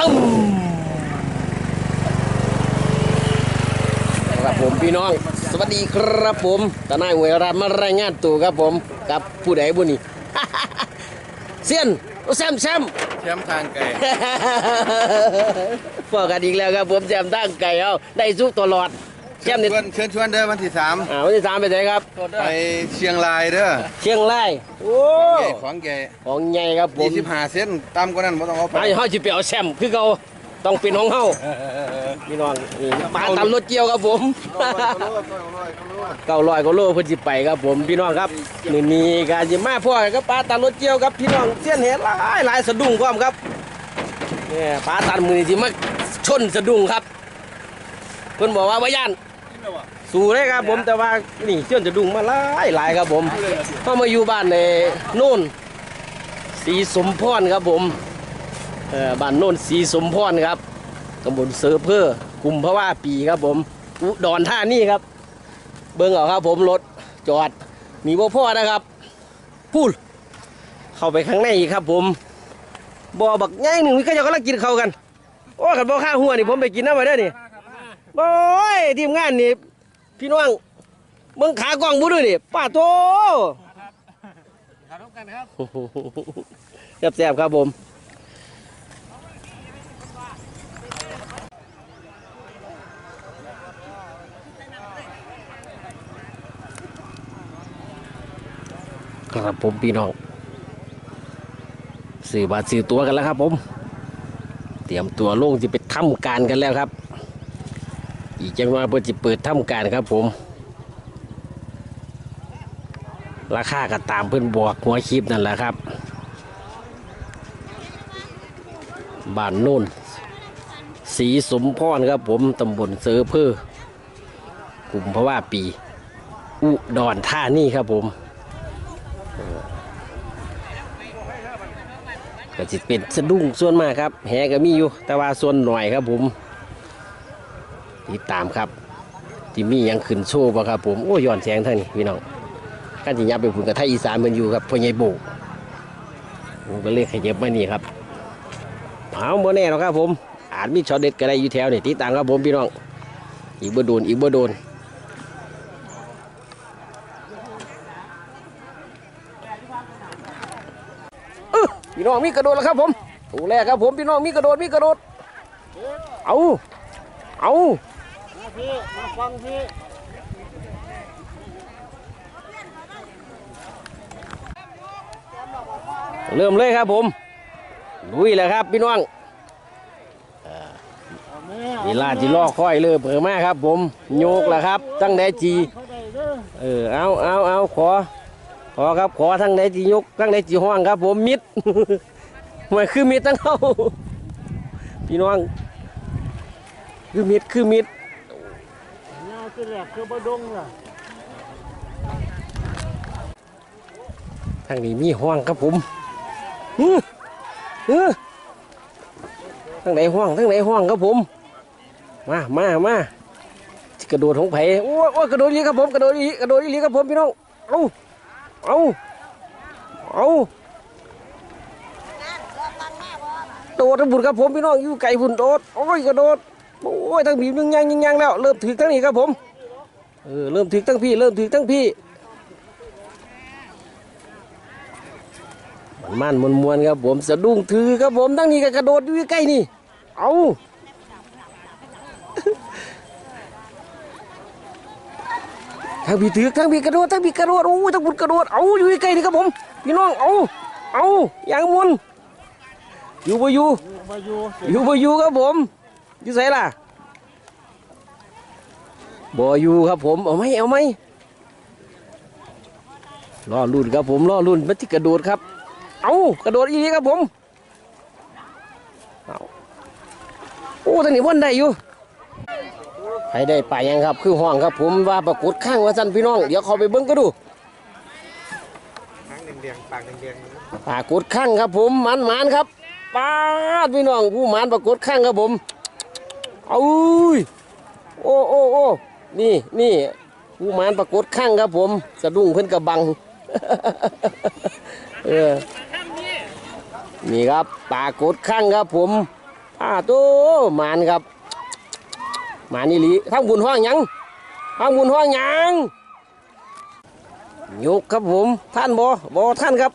ซึมครับผมพี่น้อง สวัสดีครับผมตานายหวยรามมารายงานตัวครับผมกับผู้ใดบุนี่ เซียนโอ้แซมแซมแชมป์ทางไกลพอกันอีกแล้วครับผมแซมตั้งไก่เอาได้สู้ตลอด แซมเชิเนี่ยญเชิญชวนเด้อวันที่สามอ่าวันที่สามไปไหนครับ ไปเชียงรายเด้อเชียงรายโอ้ใหญ่ของใหญ่ของใหญ่ครับผมยี่สิบห้าเซนต่ำกว่านั้นไม่ต้องเอาไปไอ้เฮาสิไปเอาแซมคือเขาต้องเป็นของเฮาพี่น้องนี่ปลาตันรถเกี่ยวครับผมเก้าร้อยก็โลเพิ่นสิไปครับผมพี่น้องครับนี่มีการสิมาพ่อกับปลาตันรถเกี่ยวครับพี่น้องเสี้ยนเห็ดหลายหลายสะดุ้งพร้อมครับเนี่ยปลาตันมือนี่สิมาชนสะดุ้งครับเพิ่นบอกว่าบ่ย่าน สู้เลยครับผมแต่ว่านี่เสี้ยนสะดุ้งมาหลายหลายครับผมเข้ามาอยู่บ้านในโน่นสีสมพรครับผมเออบ้านโน่นสีสมพรครับตำบลเซอร์เพอร์กุมภาวะปีครับผมอุดรธานีครับ เบิ้งเอาครับผมรถจอดมีบ่พ่อนะครับพูดเข้าไปข้างในอีกครับ ผมบ่อบักใหญ่หนึ่งมีข้าวเจ้ากำลังกินข้าวกันโอ้ขันบ่อข้าวหัวนี่ผมไปกินน้ำมาได้อนี่ โอ้ยทีมงานนี่พี่น้องเบิ่งขากล้องบุด้วยนี่ป้าโตแซ่บๆครับผมครับผมพี่น้องสื่อบาทสื่อตัวกันแล้วครับผม เตรียมตัวลงจะไปทำการกันแล้วครับ อีกจังหวะเพื่อจะเปิดทำการครับผม ราคาก็ตามเพื่อนบอกหัวคลิปนั่นแหละครับบ้านโน่นสีสมพรครับผมตำบลเซอร์เพอร์กลุ่มเพราะว่าปี อุดรท่านี่ครับผมก็จะเป็นสะดุ้งส่วนมากครับ แหก็มีอยู่ แต่ว่าส่วนหน่อยครับผม ติดตามครับที่มีหยังขึ้นโชว์บ่ครับผมโอ้ย้อนแสงท่านี้พี่น้องกันจิยับไปพุ่นกับไทยอีสานเหมันอยู่ครับพ่อใหญ่โบกผมก็เลยขยับมานี่ครับเอาโมแน่หรอกครับผม อาจมีช็อตเด็ดก็ได้อยู่แถวนี่ติดตามครับผมพี่น้อง อีกบ่โดนอีกบ่โดนพี่น้องมีกระโดดแล้วครับผมตัวแรกครับผมพี่น้องมีกระโดดมีกระโดด เอาเอา เริ่มเลยครับผมลุยแล้วครับพี่น้องเอ่อนี่ลาจีลอกค่อยเลยเผลอมาครับ ผมโยกแล้วครับ ตั้งแต่จีเออเอาเอาเอาขอ ขอครับขอทั้งไหนจียกทั้งไหนจีห้องครับ ผมมิดมันคือมิดทั้งเขาพี่น้องคือมิดคือมิด ยาวที่แหลกคือบดงล่ะทางนี้มีห้องครับผมฮึทั้งไหนห้องทั้งไหนห้องครับผม มามามา กระโดดของไผ่โอ้ยโอ้กระโดดอีหลีครับผม กระโดดอีหลีกระโดดอีหลีครับผมพี่น้อง เอาเอาเอาโดดทั้งบุญครับผมพี่น้องอยู่ไก่บุญโดด โอ้ยกระโดด โอ้ยทั้งบีบยังยังยังยังแล้ว เริ่มถึกทั้งนี้ครับผม เออเริ่มถึกทั้งพี่ เริ่มถึกทั้งพี่มันมันมวนๆครับผมสะดุ้งถือครับผมทั้งนี้ก็กระโดดอยู่ใกล้นี่เอาทั้งพี่ถือทั้งพี่กระโดดทั้งพี่กระโดดโอ้ยทั้งบุญกระโดดเอาอยู่ใกล้นี่ครับผมพี่น้องเอาเอาอย่างมวนอยู่บ่อยู่อยู่อยู่บ่อยู่ครับผมอยู่ไสล่ะ บ่อยู่ครับผม เอาไหมเอาไหมรอรุ่นครับผมรอรุ่นมันที่กระโดดครับ เอากระโดดอีกครับผมเอาโอ้ทางนี้วันได้อยู่ใครได้ไปยังครับ คือห้องครับผมว่าปรากฏข้างว่าสันพี่น้อง เดี๋ยวเขาไปเบิ้งก็ดูทางแดงๆปากแดงปรากฏข้างครับผมหมันหมันครับป้าดพี่น้องผู้หมันปรากฏข้างครับผม เอาอุ้ยโอ้โอ้โอ้ นี่นี่ผู้มันปรากฏข้างครับผมสะดุ้งเพิ่อนกระบังเออนี่ครับปรากฏข้างครับผมอ่าตัวมานครับมานี่ลีทั้งบุญห้องยังทั้งบุญห้องยังยกครับผมท่านบ่บ่ท่านครับ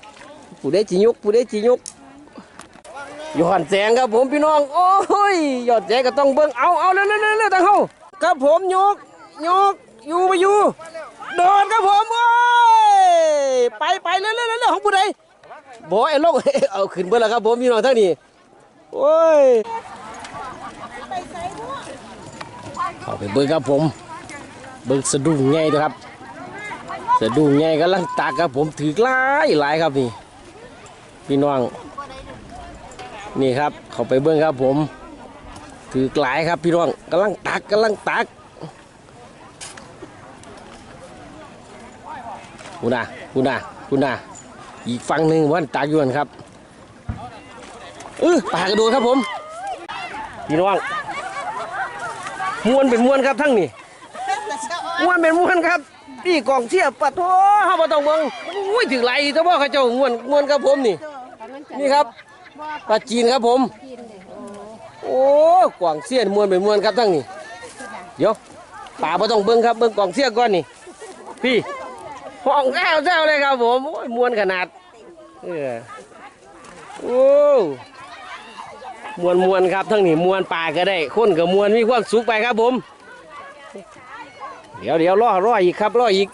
ผู้ใดจิยกผู้ใดจิยกยอดแสงครับผมพี่น้อง โอ้ยยอดแสงก็ต้องเบิ่งเอาเอาเร็วเร็วเร็วเร็วตั้งเฮาครับผมยก โยกอยู่ไปอยู่โดนครับผมโอ้ยไปไปเร็วเร็วเร็วเร็วของผู้ใดบ่ไอ้ลงเอาขึ้นเบิ่งแล้วครับผมพี่น้องทั้งนี้โอ้ยเข้าไปเบิ่งครับผมเบิ่งสะดุ้งไงด้วยครับสะดุ้งไงกำลังตากครับผมถือหลายหลายครับนี่พี่น้องนี่ครับเขาไปเบิ่งครับผมถือหลายครับพี่น้องกำลังตักกำลังตัก คุณน่ะคุณน่ะคุณน่ะอีกฝั่งหนึ่งวันตากยวนครับเออปลากระโดดครับผมพี่น้องมวนเป็นมวนครับทั้งนี้มวนเป็นมวนครับพี่กองเชียร์ปัดโถเฮาบ่ต้องเบิ่งอุ้ยถึงไหลเฉพาเขาเจ้ามวนมวนครับผมนี่ นี่ครับปลาจีนครับผม โอ้กวางเสียนมวนเป็นมวนครับทั้งนี้เดี๋ยวป่าบ่ต้องเบิ่งครับเบิ่งกองเสียก่อนนี่พี่ ห้องแซวแซวเลยครับผมโอ้ยมวนขนาดเออโอ้มวนมวนๆครับทั้งนี้มวนป่าก็ได้คนกับมวนมีความสุขไปครับผม เดี๋ยวเดี๋ยวรอรออีกครับรออีก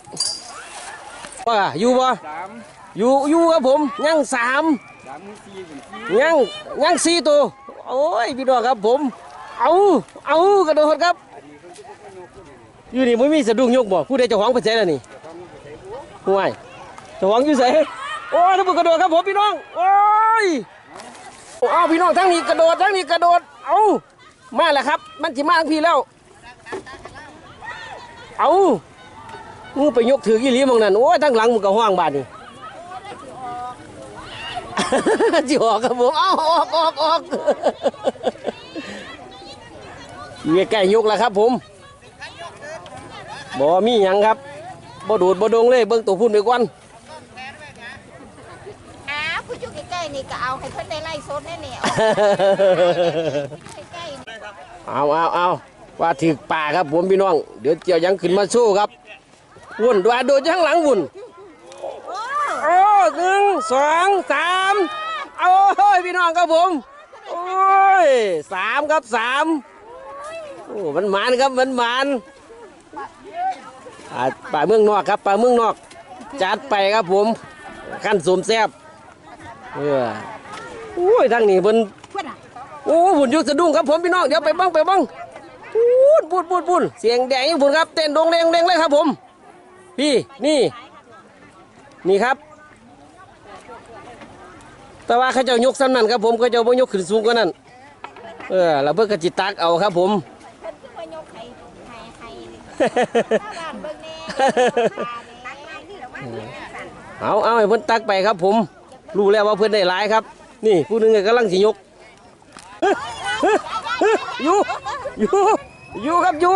ว่าอยู่บ่สามอยู่อยู่ครับผมยังสามสามมือสี่เป็นสี่ยังยังสี่ตัวโอ้ยพี่น้องครับผม เอาเอากระโดดครับ อยู่นี่ไม่มีสะดุ้งยกบ่ผู้ใดเจ้าของไปใส่แล้วนี่ ห่วยเจ้าของอยู่ใส่โอ้ยทุกคนกระโดดครับผมพี่น้อง โอ้ยเอาพี่น้องทั้งนี้กระโดดทั้งนี้กระโดด เอามาแล้วครับ มันจิมาทั้งพี่แล้ว เอามึงไปยกถือกี่ลีมองนั่น โอ้ยทั้งหลังมึงก็ห้างบาดนี่จิออกครับผมเอาออกออกออกอยู่ใกล้ๆยกแล้วครับผมบ่มีหยังครับ บ่ดูดบ่ดงเลยเบิ่งตัวพุ่นไปก่อนอ้าวผู้อยู่ใกล้ๆนี่ก็เอาให้เพิ่นได้ไล่สดแน่ๆเอาใกล้ๆนี่เอาเอาเอาว่าถือป่าครับผมพี่น้อง เดี๋ยวเจียวยังขึ้นมาสู้ครับ วุ่นดวโดดข้างหลังวุ่นโอ้หนึ่งสองสามเอาโอ้ยพี่น้องครับผมโอ้ยสามครับสามโอ้มันหมานครับมันหมาน อ่าป่าเมืองนอกครับป่าเมืองนอก จัดไปครับผมขั้นสมแซบเออโอ้ยทางนี้เพิ่นโอ้หุ่นยุดสะดุ้งครับผมพี่น้องเดี๋ยวไปบ้างไปบ้างปูดปูดปูดปูดเสียงแดงยิ่งผุนครับเต้นดงแรงแรงเลยครับผม พี่นี่ นี่ครับ แต่ว่าเขาเจ้ายกซ้ำนั่นครับผมเขาเจ้าบ่ยกขึ้นสูงกว่านั้นเออแล้วเพื่อกระจิตักเอาครับผม เพิ่นคือว่ายกให้ให้ให้ บ้านเบิ่งแน่ตักมานี่ล้วว่าสั่นเอาเอาให้เพิ่นตักไปครับ ผม รู้แล้วว่าเพิ่นได้หลายครับ นี่ผู้หนึงก็กำลังสิยกอยู่อยู่อยู่ครับอยู่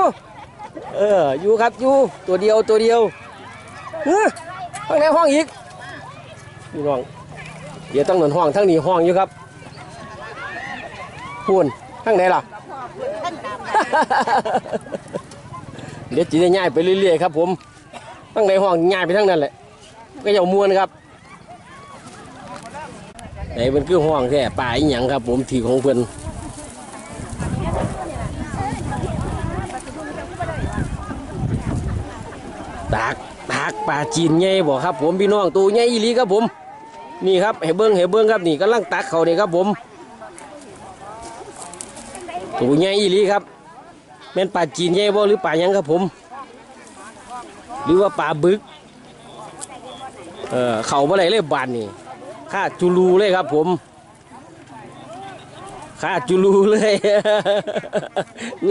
เอออยู่ครับอยู่ตัวเดียวตัวเดียวเฮ้ยข้างในห้องอีกพี่น้องเดี๋ยวต้องหนุนห้องทั้งนี้ห้องอยู่ครับพูนข้างไหนล่ะ ท่านตาม เดี๋ยวจีได้ง่ายไปเรื่อยๆครับ ผมตั้งในห้องง่ายไปทั้งนั้นแหละก็อย่ามวนครับไหนมันคือห้องแค่ป่าอีหยังครับ ผมที่ของเพิ่อนตากตากป่าจีนใหญ่บอกครับ ผมพี่น้องตัวใหญ่อีลีครับผม นี่ครับให้เบิ้งให้เบิ้งครับนี่กำลังตักเขาเนี่ครับผมตัวใหญ่อีลีครับ แม่นปลาจีนใหญ่บ่หรือปลายังครับผม หรือว่าปลาบึก เออเข่าบ่ได้เลยบานนี่ข้าจุลูเลยครับผมข้าจุลูเลย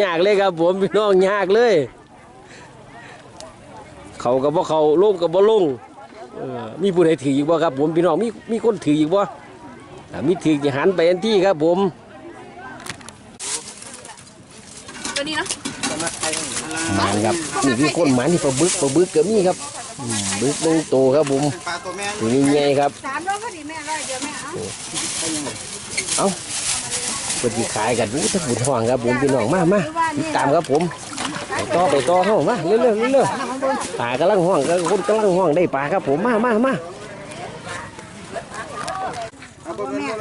ยากเลยครับผมพี่น้องยากเลย เขากับบ่เขาลงกับบ่ลงมีผู้ใดถืออีกบ่ครับผมพี่น้องมีมีคนถืออีกบ่มีถือจะหันไปอันที่ครับผม ตัวนี้เนาะ หมานครับนี่คือคนหมานที่ปลาบึกปลาบึกก็มีครับอืมบึกลงโตครับผมปลาตัวแม่ตัวนี้ใหญ่ครับ สามร้อยพอดีแม่ร้อยเดียวแม่เอาเอาคนที่ขายกันอู้ถ้าบุญห่องครับผมพี่น้องมามาติดตามครับผมไปต่อไปต่อเข้ามาเรื่อยๆเรื่อยๆปลากำลังห่องก็คนกำลังห่องได้ปลาครับผมมามามา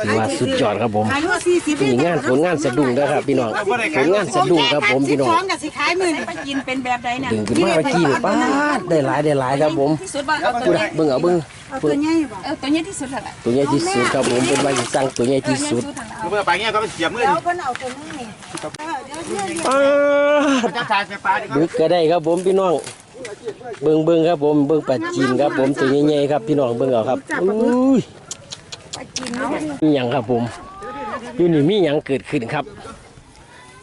ถือว่าสุดยอดครับผมอายุสี่สิบนี่งานผลงานสะดุ้งนะครับพี่น้องผลงานสะดุ้งครับผมพี่น้องสองกับสิขายหมื่นไปกินเป็นแบบใดเนี่ยดึงขึ้นมาเมื่อกี้นี่ป้าดได้หลายได้หลายครับผมที่สุดบ้างเอาพูดเบิ่งเอาเบิ่งเอาตัวใหญ่บ่เออตัวนี้ที่สุดแหละตัวใหญ่ที่สุดครับผมเป็นว่าสิสั่งตัวใหญ่ที่สุดเมื่อไปเงี้ยก็ไปเสียบมือเดี๋ยวเพิ่นเอาตัวนี้นี่เออเดี๋ยวเดี๋ยวเดี๋ยวป้าดจะชายไฟฟ้าดิครับดึกก็ได้ครับผมพี่น้องเบิ่งเบิ่งครับผมเบิ่งปลาจีนครับผมตัวใหญ่ๆครับพี่น้องเบิ่งเอาครับอุ้ย มีหยังครับผมอยู่นี่มีหยังเกิดขึ้นครับ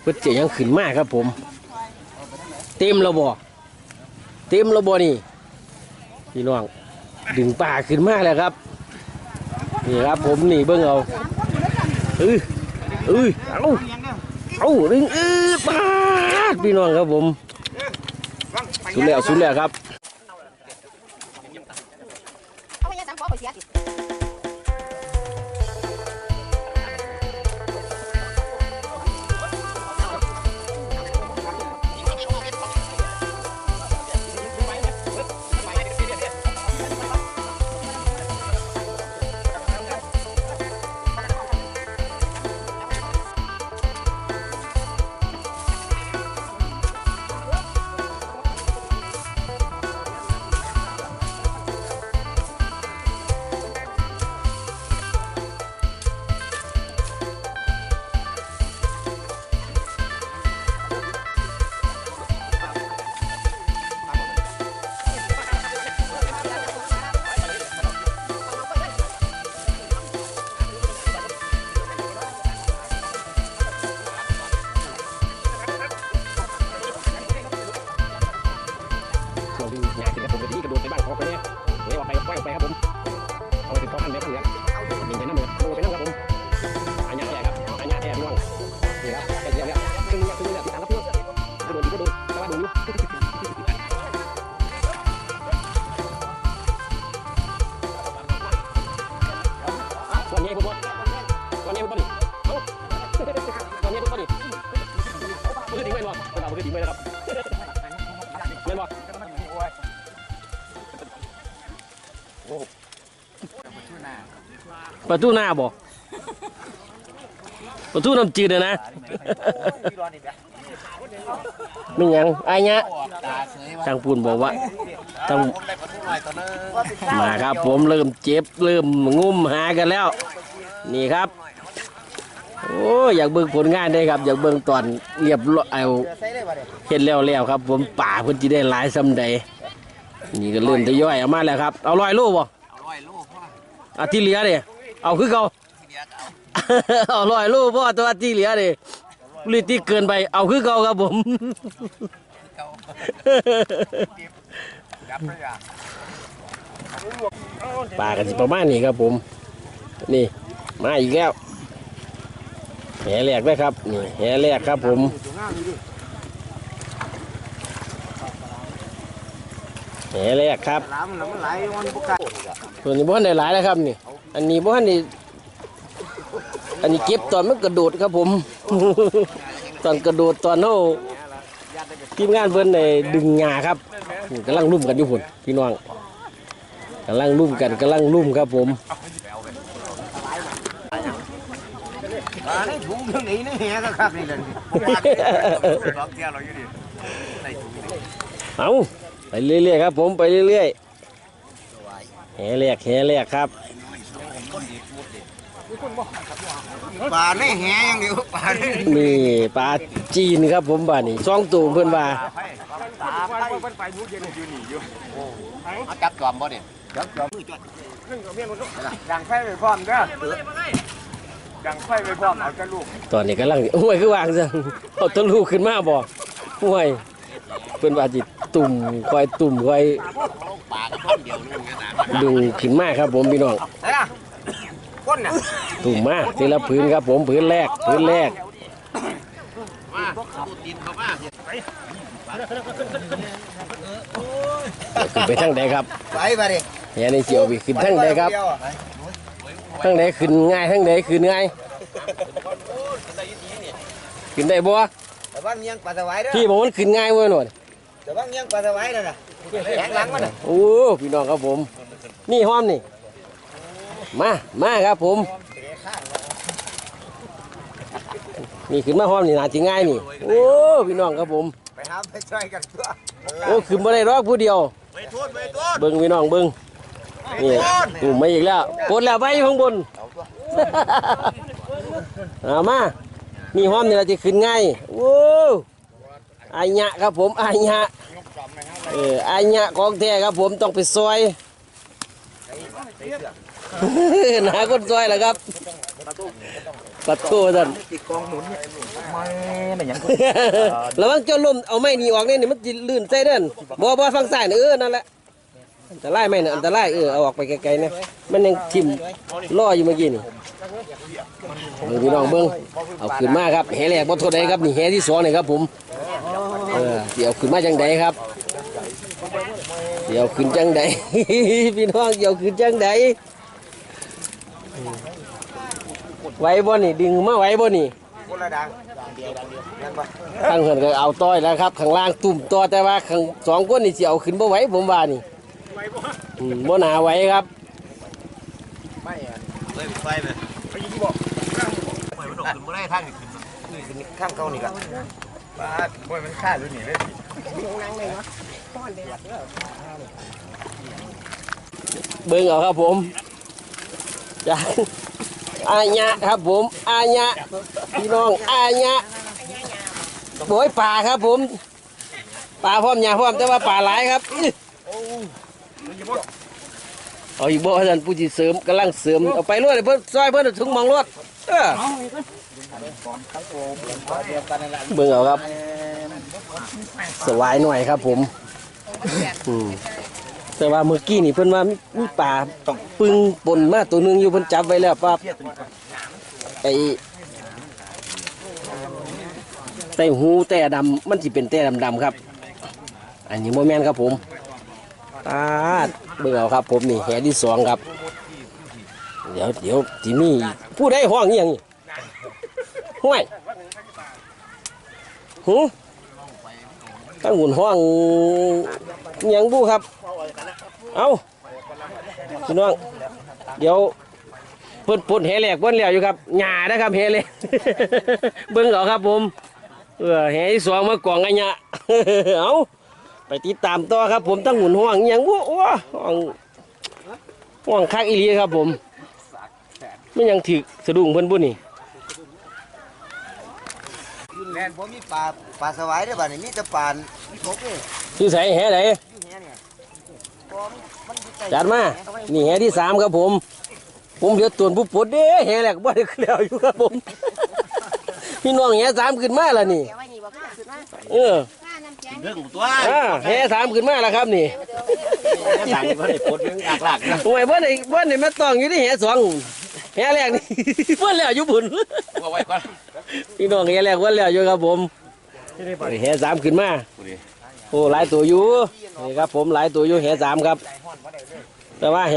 เพิ่นจยังขึ้นมากครับผม เต็มแล้วบ่เต็มแล้วบ่นี่พี่น้องดึงปลาขึ้นมากแล้วครับนี่ครับผมนี่เบิ่งเอาเออเออเอาเอาดึงเออปลาพี่น้องครับผมสุดแล้วสุดแล้วครับ ประตูหน้าบ่ประตูน้ำจืดอะนะไม่หยังไอ้เนี้ยทางปูนบอกว่าต้องมาครับ ผมเริ่มเจ็บเริ่มงุ่มหากันแล้ว นี่ครับโอ้ยอยากเบิ่งผลงานได้ครับ อยากเบิ่งตอนเรียบร้อยเอาเห็นแล้วแล้วครับ ผมป่าเพิ่นจะได้หลายซำใดนี่ก็เริ่มทยอยออกมาแล้วครับ เอาลอยลูกบ่อาที่เหลือเด้ เอาคือเขาเอาลอยลูกพ่อตัวที่เหลือเด้ลิที่เกินไป เอาคือเขาครับผมปลากันสิประมาณนี้ครับผม นี่ มาอีกแล้วแหแรกเลยครับนี่แหแรกครับผมแหแรกครับน้ำมันไหลมันบุกไก่ตัวนี้บ้านได้หลายแล้วครับนี่ อันนี้บ้านนี่อันนี้เก็บตอนมันกระโดดครับผม ตอนกระโดดตอนเขาทีมงานเพิ่นในดึงงาครับกำลังลุ่มกันอยู่พุ่นพี่น้องกำลังลุ่มกันกำลังลุ่มครับผมถุงเรื่องนี้นี่แหก็ครับนี่เลยล็อกเที่ยวเราอยู่ดิในถุงเอาไปเรื่อยๆครับผมไปเรื่อยๆแหแรกแหแรกครับ ปลาในแหอย่างเดียวปลาในนี่ปลาจีนครับผมบ้านนี่สองตัวเพิ่นว่าตาไปมันไปมุกเย็นอยู่นี่อยู่จับจอมบ่เนี่ยจับจอมมือจอดดังไฟไปพร้อมเด้อดังไฟไปพร้อมเอาจะลูกตอนนี้กำลังห้วยคือวางซะเอาต้นลูกขึ้นมาบ่ห้วยเพิ่นว่าจิตุ่มคอยตุ่มคอยปากท่อนเดียวนึงนะดึงขึ้นมาครับผมพี่น้อง ไหนล่ะก้นน่ะตุ่มมาทีละพื้นครับ ผมพื้นแรกพื้นแรกมาตูตีนเขามาขึ้นไปทางใดครับไปไปดิแหนี่เสียวไปขึ้นทางใดครับทางใดขึ้นง่ายทางใดขึ้นง่ายขึ้นได้บ่แต่ว่าเงี้ยงปลาสวายเด้อพี่บอกมันขึ้นง่ายเว้ยหน่อยแต่ว่าเงี้ยงปลาสวายนั่นน่ะแข็งหลังมันน่ะโอ้พี่น้องครับผมนี่ห้อมนี่ มา มาครับผม นี่ขึ้นมาห้อมนี่น่าจะง่ายนี่ โอ้ พี่น้องครับผม ไปหาไปช่วยกันตัวโอ้ขึ้นมาได้รอกผู้เดียวไปทุนไปทุนเบิ้งพี่น้องเบิ้งนี่กลุ่มมาอีกแล้วกดแล้วไปอยู่ข้างบนเอามานี่ห้อมนี่เราจะขึ้นง่ายโอ้อายะครับผมอายะเอออายะของแท้ครับผมต้องไปซอย หนาคนซอยแหละครับปัดโทท่านติดกองหมุนเนี่ยไม่ไม่ยังระวังเจ้าลมเอาไม้หนีออกเนี่ยนี่มันลื่นใส่เด้นบ่บ่ฟังสายเออนั่นแหละอันตรายไหมเนี่ยอันตรายเออเอาออกไปไกลๆนะมันยังทิ่มล่ออยู่เมื่อกี้นี่เบิ่งพี่น้องเบิ่งเอาขึ้นมาครับแหแรกบ่ท่าใดครับนี่แหที่สองนี่ครับผมเออสิเอาขึ้นมาจังใดครับสิเอาขึ้นจังใดพี่น้องสิเอาขึ้นจังใด ไหวบ่นี่ดึงมาไหวบ่นี่คนละดังเดียวดังเดียวยังปะข้างเหินก็เอาต้อยแล้วครับข้างล่างตุ่มต่อแต่ว่าข้างสองคนนี่สิเอาขึ้นบ่ไหวผมว่านี่อืมบ่หนาไหวครับไม่อะเลยไปไปไปยิงบอกไปมันออกขึ้นมาได้ทางนี้ขึ้นนี่ข้ามเขานี่กันปลาโอ้ยมันฆ่าอยู่นี่เลยเบิ่งเอาครับผม จากอาญะครับผมอาญะพี่น้องอาญะโบยป่าครับผมป่าพร้อมยาพร้อมแต่ว่าป่าหลายครับเอาอีกบ่ท่านผู้ที่เสริมกำลังเสริมเอาไปรวดเลยเพิ่อนซอยเพิ่อนถึงมองรวดเออเบิ่งเอาครับ สวายหน่อยครับผมอืม แต่ว่าเมื่อกี้นี่เพิ่นว่ามีป่าปึงปนมาตัวหนึงอยู่เพิ่นจับไว้แล้วปั๊บไอ้ไต้หูแต่ดำมันสิเป็นแต่ดำๆครับ อันนี้โมแมนครับผมตาดเบิ่อครับผมนี่แหที่สองครับ เดี๋ยวเดี๋ยวที่นี่ผู้ใดห้องอหย่างนี้ห้วยหูตั้งหุ่นห้องอหย่างบูครับ เอาพี่น้อง เดี๋ยวเพิ่นปนแหแหลกเพิ่นแล้วอยู่ครับหญ้านะครับแหแหลกเบิ่งเอาครับผมเออแหที่สองมากล่องไอ้หญ้าเอาไปติดตามต่อครับผมตั้งหุ่นห้องอหย่างบูโอ้ห้องห้องคักอีหลีครับผมไม่ยังถึกสะดุ้งเพิ่นบุนี่แม่นผมมีปลาปลาสวายเด้อบ้านนี้มีแต่ปลาครบเลยชื่อใส่แหไหน จัดมา นี่แหที่สามครับผม ผมเหลือตัวผู้ปวดเด้แหแหลกบ่ได้แล้วอยู่ครับผม พี่น้องแหสามขึ้นมาแล้วนี่เดี๋ยวไว้นี่บ่ค่ะขึ้นมาเออข้าน้ำแข็งเรื่องของตัวอ่าแหสามขึ้นมาแล้วครับนี่สั่งมาได้ปดเรื่องหลักๆนะโอ้ยเบ่ได้เบ่ได้มาต้องอยู่ที่แหสองแหแรกนี่เพิ่นแล้วอยู่บุญว่าไว้ก่อนพี่น้องแหแรกเพิ่นแล้วอยู่ครับผมแหสามขึ้นมา โอ้หลายตัวอยู่ นี่ครับผมหลายตัวอยู่แหสามครับ แต่ว่าแห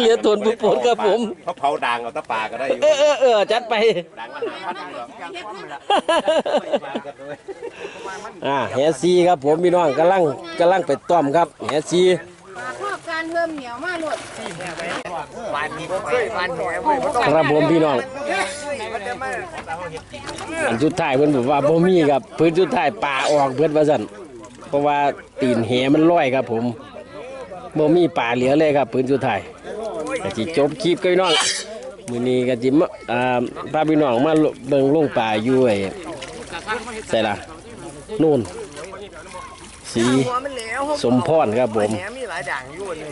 เหลือตัวผู้ปวดครับผมเขาเผาด่างเอาตะปาก็ได้อยู่เออเออเออจัดไป ด่างมันหาพันหรอกอ่าแหซีครับผมพี่น้องกำลังกำลังไปต้อมครับแหซีปลาครอบการเพิ่มเหนียวมาหลดปลานี่เคยปลาแหไม่บ่ต้องครับผมพี่น้องมันจะมาอันสุดท้ายเพิ่นบอกว่าบ่มีครับเพิ่นสุดท้ายป่าออกเพิ่นว่าซั่น เพราะว่าตีนแหมันลอยครับผมบ่มีป่าเหลือเลยครับพิ่นสุดท้ายก็สิจบคลิปกับพี่น้องมือนี้ก็สิมาอ่าพาพี่น้องมาเบิ่งลงป่าอยู่ไอ้ใส่ละนู่นสีสมพรครับผมแหมีหลายด่างอยู่นี่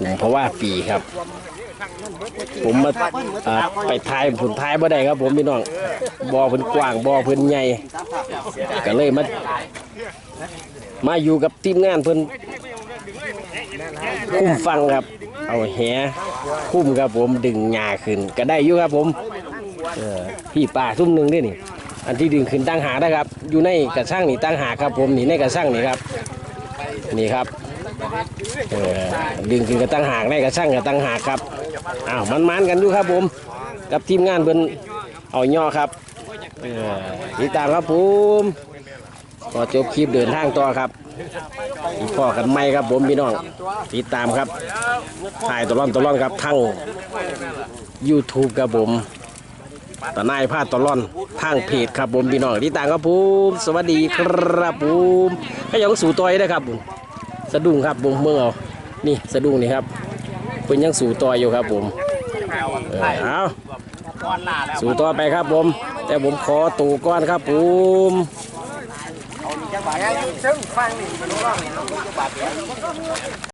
ผมเพราะว่าปีครับ ผมมาาไปทายผลทายบ่ได้ครับ ผมพี่น้องบ่อพิ่นกว้างบ่อพิ่นใหญ่ก็เลยมา มาอยู่กับทีมงานเพิ่นคุ้มฟังครับ เอาแหคุ้มครับผมดึงหญ้าขึ้น ก็ได้อยู่ครับผมเออพี่ป่าซุ่มหนึ่งด้วยนี่อันที่ดึงขึ้นตั้งหากนะครับ อยู่ในกระช่างนี่ตั้งหาครับ ผมนี่ในกระช่างนี่ครับ นี่ครับดึงขึ้นกับตั้งหากได้กับช่างกับตั้งหากครับอ้าวมันมันกันอยู่ครับผม กับทีมงานเพิ่นเอาย่อครับติดตามครับผม ก็จบคลิปเดินทางต่อครับอีกพ่อกันไม่ครับผมพี่น้องติดตามครับถ่ายตลอดตลอดครับทั้ง YouTube ครับผมตานายพาดตลอดทางเพจครับผมพี่น้องติดตามครับผมสวัสดีครับผมให้ยังสู่ต่อยได้ครับผมสะดุ้งครับผมเมื่อเอานี่สะดุ้งนี่ครับเป็นยังสู่ต่อยอยู่ครับผมเอเอาสู่ต่อไปครับผม แต่ผมขอตูก่อนครับผม จังหวะซึ่งฟังนี่มันรู้ว่า